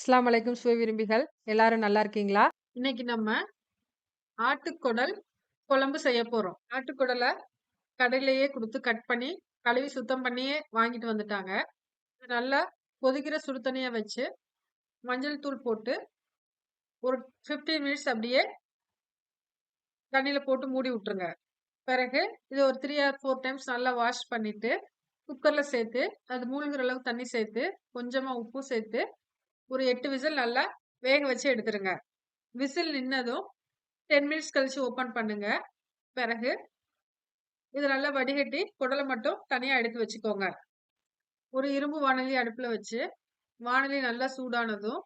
அஸ்லாம் வலைக்கும் சுவை விரும்பிகள் எல்லாரும் நல்லா இருக்கீங்களா? இன்னைக்கு நம்ம ஆட்டுக்குடல் குழம்பு செய்ய போறோம். ஆட்டுக்குடலை கடையிலேயே கொடுத்து கட் பண்ணி, கழுவி சுத்தம் பண்ணியே வாங்கிட்டு வந்துட்டாங்க. நல்லா கொதிக்கிற சுடு தண்ணிய வச்சு, மஞ்சள் தூள் போட்டு, ஒரு 15 மினிட்ஸ் அப்படியே தண்ணியில் போட்டு மூடி விட்டுருங்க. பிறகு இது ஒரு த்ரீ ஆர் ஃபோர் டைம்ஸ் நல்லா வாஷ் பண்ணிட்டு, குக்கரில் சேர்த்து, அது மூழ்கிற அளவு தண்ணி சேர்த்து, கொஞ்சமாக உப்பு சேர்த்து, ஒரு எட்டு விசில் நல்லா வேக வச்சு எடுத்துருங்க. விசில் நின்னதும் 10 மினிட்ஸ் கழிச்சு ஓப்பன் பண்ணுங்க. பிறகு இது நல்லா வடிகட்டி, குடலை மட்டும் தனியாக எடுத்து வச்சுக்கோங்க. ஒரு இரும்பு வானொலி அடுப்பில் வச்சு, வானொலி நல்லா சூடானதும்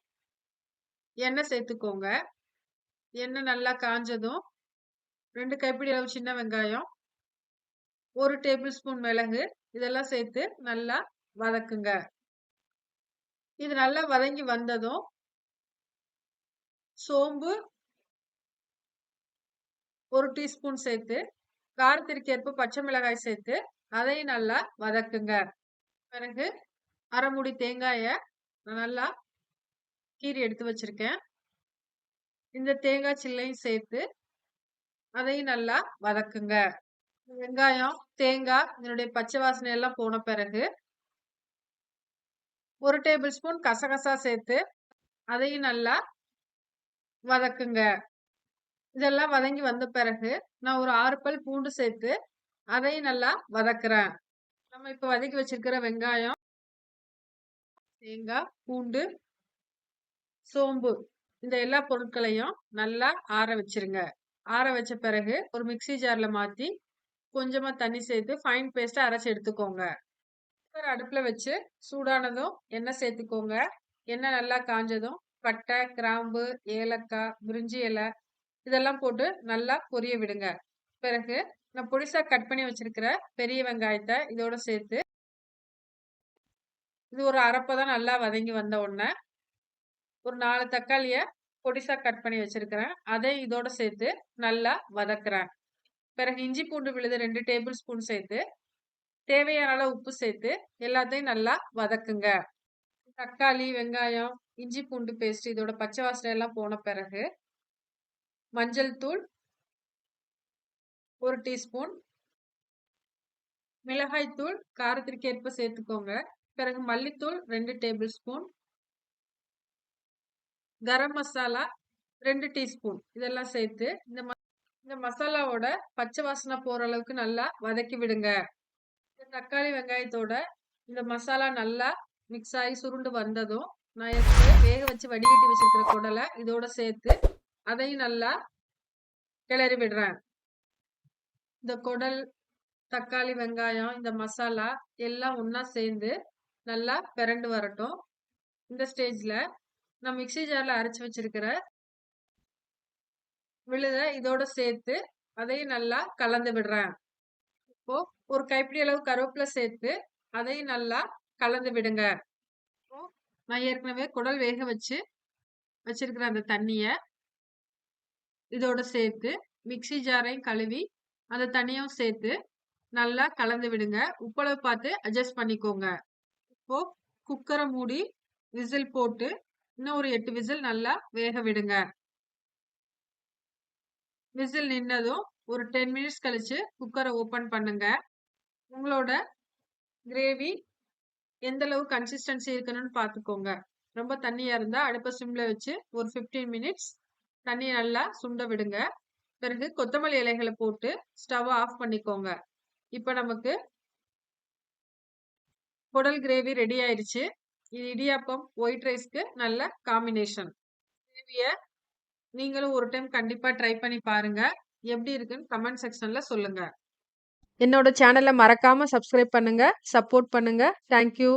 எண்ணெய் சேர்த்துக்கோங்க. எண்ணெய் நல்லா காஞ்சதும் ரெண்டு கைப்பிடி அளவு சின்ன வெங்காயம், ஒரு டேபிள் ஸ்பூன் மிளகு இதெல்லாம் சேர்த்து நல்லா வதக்குங்க. இது நல்லா வதங்கி வந்ததும் சோம்பு ஒரு டீஸ்பூன் சேர்த்து, காரத்திற்கு ஏற்ப பச்சை மிளகாய் சேர்த்து, அதையும் நல்லா வதக்குங்க. பிறகு அரைமுடி தேங்காயை நல்லா கீறி எடுத்து வச்சிருக்கேன். இந்த தேங்காய் சில்லையும் சேர்த்து, அதையும் நல்லா வதக்குங்க. வெங்காயம், தேங்காய் இதனுடைய பச்சை வாசனை எல்லாம் போன பிறகு ஒரு டேபிள் ஸ்பூன் கசகசா சேர்த்து, அதையும் நல்லா வதக்குங்க. இதெல்லாம் வதங்கி வந்த பிறகு, நான் ஒரு ஆறு பல் பூண்டு சேர்த்து, அதையும் நல்லா வதக்குறேன். நம்ம இப்போ வதக்கி வச்சிருக்கிற வெங்காயம், தேங்காய், பூண்டு, சோம்பு இந்த எல்லா பொருட்களையும் நல்லா ஆற வச்சிருங்க. ஆற வச்ச பிறகு ஒரு மிக்ஸி ஜாரில் மாற்றி கொஞ்சமாக தண்ணி சேர்த்து ஃபைன் பேஸ்ட்டாக அரைச்சி எடுத்துக்கோங்க. குக்கர் அடுப்புல வச்சு சூடானதும் எண்ணெய் சேர்த்துக்கோங்க. எண்ணெய் நல்லா காஞ்சதும் பட்டை, கிராம்பு, ஏலக்காய், பிரிஞ்சி இலை இதெல்லாம் போட்டு நல்லா பொரிய விடுங்க. பிறகு நான் பொடிசா கட் பண்ணி வச்சிருக்கிற பெரிய வெங்காயத்தை இதோட சேர்த்து இது ஒரு அரைப்பதம் நல்லா வதங்கி வந்த உடனே, ஒரு நாலு தக்காளிய பொடிசா கட் பண்ணி வச்சிருக்கிறேன். அதையும் இதோட சேர்த்து நல்லா வதக்குறேன். பிறகு இஞ்சி பூண்டு விழுது ரெண்டு டேபிள் ஸ்பூன் சேர்த்து, தேவையான அளவு உப்பு சேர்த்து, எல்லாத்தையும் நல்லா வதக்குங்க. தக்காளி, வெங்காயம், இஞ்சி பூண்டு பேஸ்ட் இதோட பச்சை வாசனை எல்லாம் போன பிறகு, மஞ்சள் தூள் ஒரு டீஸ்பூன் மிளகாய் தூள் காரத்திற்கு ஏற்ப சேர்த்துக்கோங்க. பிறகு மல்லித்தூள் ரெண்டு டேபிள் ஸ்பூன் கரம் மசாலா ரெண்டு டீஸ்பூன் இதெல்லாம் சேர்த்து, இந்த ம இந்த மசாலாவோட பச்சை வாசனை போற அளவுக்கு நல்லா வதக்கி விடுங்க. தக்காளி, வெங்காயத்தோட இந்த மசாலா நல்லா மிக்ஸ் ஆகி சுருண்டு வந்ததும், நான் ஏற்கனவே வேக வச்சு வடிகட்டி வச்சிருக்கிற குடலை இதோட சேர்த்து, அதையும் நல்லா கிளறி விடுறேன். இந்த குடல், தக்காளி, வெங்காயம், இந்த மசாலா எல்லாம் ஒன்றா சேர்ந்து நல்லா பிறண்டு வரட்டும். இந்த ஸ்டேஜில் நான் மிக்ஸி ஜாரில் அரைச்சி வச்சிருக்கிற விழுத இதோட சேர்த்து, அதையும் நல்லா கலந்து விடுறேன். இப்போ ஒரு கைப்பிடி அளவு கருவேப்பிலை சேர்த்து, அதையும் நல்லா கலந்து விடுங்க. இப்போ நான் ஏற்கனவே குடல் வேக வச்சு வச்சிருக்கிற அந்த தண்ணியை இதோட சேர்த்து, மிக்ஸி ஜாரையும் கழுவி, அந்த தண்ணியும் சேர்த்து நல்லா கலந்து விடுங்க. உப்பளவு பார்த்து அட்ஜஸ்ட் பண்ணிக்கோங்க. இப்போ குக்கரை மூடி விசில் போட்டு, இன்னும் ஒரு எட்டு விசில் நல்லா வேக விடுங்க. விசில் நின்னதும் ஒரு 10 மினிட்ஸ் கழிச்சு குக்கரை ஓப்பன் பண்ணுங்க. உங்களோட கிரேவி எந்த அளவு கன்சிஸ்டன்சி இருக்கணும்னு பார்த்துக்கோங்க. ரொம்ப தண்ணியா இருந்தா அடுப்ப சிம்ல வச்சு ஒரு 15 மினிட்ஸ் தண்ணி நல்லா சுண்ட விடுங்க. பிறகு கொத்தமல்லி இலைகளை போட்டு ஸ்டவ் ஆஃப் பண்ணிக்கோங்க. இப்ப நமக்கு குடல் கிரேவி ரெடி ஆயிடுச்சு இது இடியாப்பம், ஒயிட் ரைஸ்க்கு நல்ல காம்பினேஷன். கிரேவிய நீங்களும் ஒரு டைம் கண்டிப்பா ட்ரை பண்ணி பாருங்க. எப்படி இருக்குன்னு கமெண்ட் செக்ஷன்ல சொல்லுங்க. என்னோட சேனலை மறக்காம சப்ஸ்கிரைப் பண்ணுங்க. சப்போர்ட் பண்ணுங்க. Thank you.